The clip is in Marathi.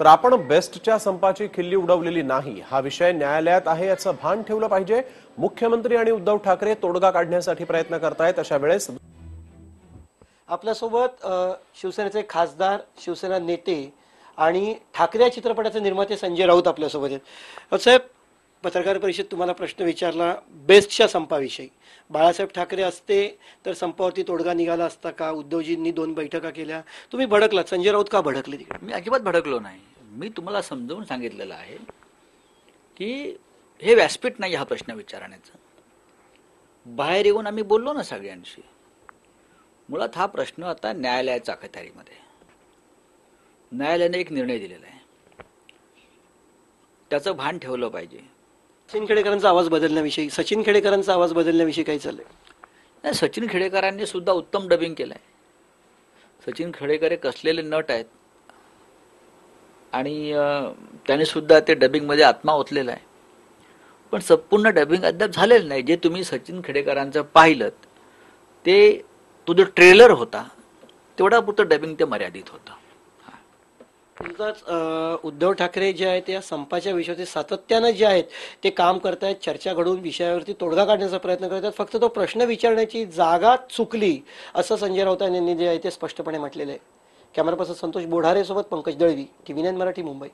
तर आपण बेस्टच्या संपाची खिल्ली उडवलेली नाही. हा विषय न्यायालयात आहे याचं भान ठेवलं पाहिजे. मुख्यमंत्री आणि उद्धव ठाकरे तोडगा काढण्यासाठी प्रयत्न करतायत अशा वेळेस आपल्यासोबत शिवसेनेचे खासदार शिवसेना नेते आणि ठाकरे या चित्रपटाचे निर्माते संजय राऊत आपल्यासोबत आहेत. साहेब पत्रकार परिषद तुम्हाला प्रश्न विचारला बेस्टच्या संपाविषयी. बाळासाहेब ठाकरे असते तर संपावरती तोडगा निघाला असता का? उद्धवजींनी दोन बैठका केल्या. तुम्ही भडकलात. संजय राऊत का भडकले तिकडे? मी अजिबात भडकलो नाही. मी तुम्हाला समजावून सांगितलेलं आहे की हे व्यासपीठ नाही हा प्रश्न विचारण्याचा. बाहेर येऊन आम्ही बोललो ना सगळ्यांशी. मुळात हा प्रश्न आता न्यायालयाच्या अखत्यारीमध्ये. न्यायालयाने एक निर्णय दिलेला आहे. त्याचं भान ठेवलं पाहिजे. सचिन खेडेकरांचा आवाज बदलण्याविषयी सचिन खेडेकरांचा आवाज बदलण्याविषयी काही चाललंय? नाही सचिन खेडेकरांनी सुद्धा उत्तम डबिंग केलं आहे सचिन खेडेकर हे कसलेले नट आहेत आणि त्याने सुद्धा ते डबिंगमध्ये आत्मा ओतलेला आहे. पण संपूर्ण डबिंग अद्याप झालेलं नाही. जे तुम्ही सचिन खेडेकरांचं पाहिलं ते तो जो ट्रेलर होता तेवढा पुरतं डबिंग ते मर्यादित होतं. तुमचाच उद्धव ठाकरे जे आहेत या संपाच्या विषयावरती सातत्यानं जे आहेत ते काम करतायत चर्चा घडवून विषयावरती तोडगा काढण्याचा प्रयत्न करतात फक्त तो प्रश्न विचारण्याची जागा चुकली असं संजय राऊत यांनी जे आहे ते स्पष्टपणे म्हटलेलं आहे. कॅमेरा पर्सन संतोष बोढारे सोबत पंकज दळवी टीव्ही नाईन मराठी मुंबई.